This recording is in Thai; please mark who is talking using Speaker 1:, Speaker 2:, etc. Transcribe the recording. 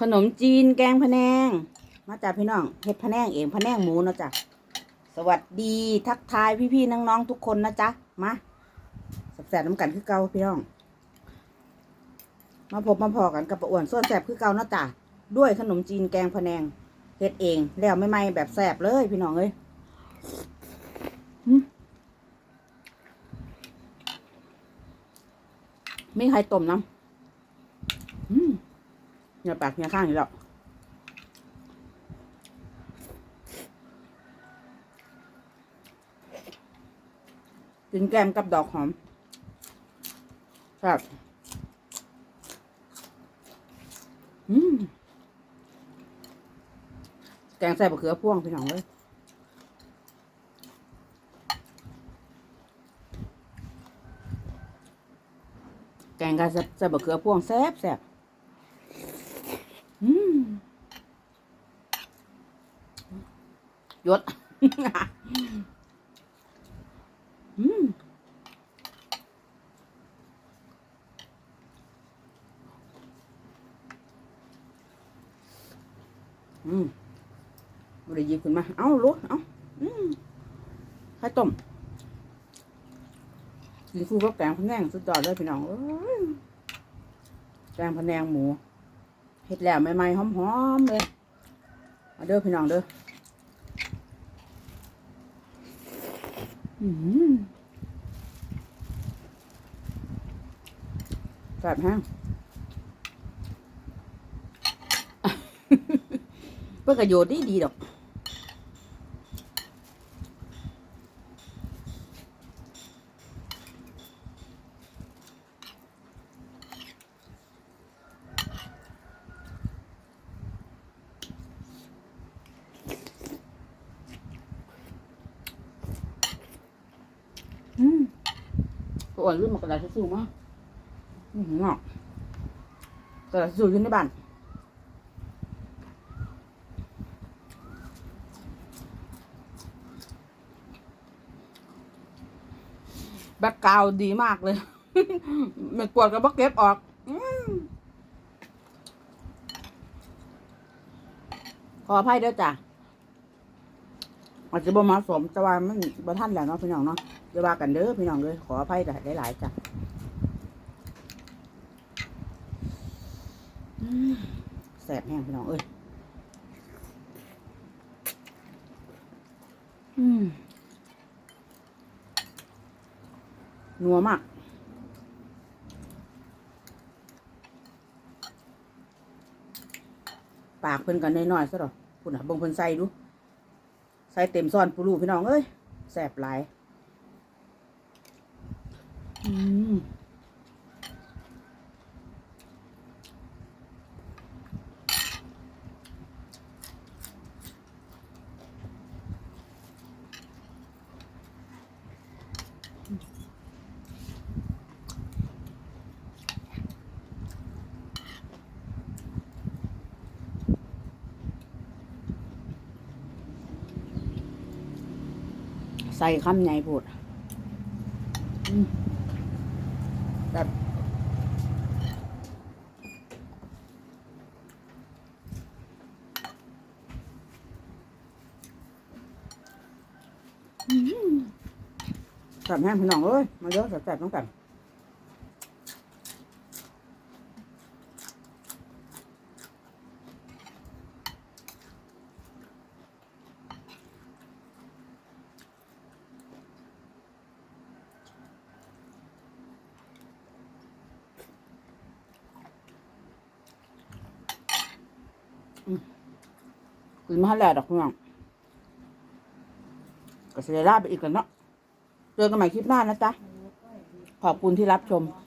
Speaker 1: ขนมจีนแกงพะแนง มาจากพี่น้องเฮ็ดพะแนงเองพะแนงหมูเนาะจ้ะสวัสดีทักทายพี่ๆน้องๆทุกคนนะจ๊ะมาแสบน้ำกันคือเก่าพี่น้อง มาพบมาพอกันกับป้าอ้วนส่วนแสบคือเก่าเนาะจ้ะด้วยขนมจีนแกงพะแนงเฮ็ดเองแล้วไม่ไม่แบบแสบเลยพี่น้องเอ้ยอืมมีใครต้มน้ำ อย่าปากอย่าข้างอยู่แล้วกินแกมกับดอกหอมครับอืมแกงใส่บะเขือพ่วงพี่น้องเลยแกงกับใส่บะเขือพ่วงแซ่บแซ่บ ยศอืมอืมบริยิบขึ้นมา เอาลุกเอาอืมไข่ต้มกินคู่กับแกงพะแนงสุดยอดเลยพี่น้องแกงพะแนงหมู เห็ดแล้วใหม่ๆหอมๆเลยมาเด้อพี่น้องเด้อแบบแห้งเพื่อประโยชน์ดีดีดอก อ่อนลืมมากระดาษทิชชู่มาอืมงอกกระดาษทิชชู่อยู่ในบ้านแบ็กกราวดีมากเลยไม่ปวดก็บักเก็บออกอขออภัยด้อจ้ะ อาจจะบ่มาสมแต่ว่ามันบ่ทันแล้วเนาะพี่น้องเนาะจะว่ากันเด้อพี่น้องเลยขออภัยได้หลายๆจ้ะแสบแห้งพี่น้องเอ้ยนัวมากปากเพิ่นกันน้อยๆซะดอกคุณอะบ่งเพิ่นใส่ดู ส่เต็มซ้อนปูรูพี่น้องเอ้ยแสบหลาย อืม ใส่คำใหญ่พูดอืมแบบอืมแสบแห้งพี่น้องเอ้ย มาเยอะแสบๆต้องกัน คือมาแล้วดอกพี่น้องก็เสียลาไปอีกกันเนาะเจอกันใหม่คลิปหน้านะจ๊ะ ขอบคุณที่รับชม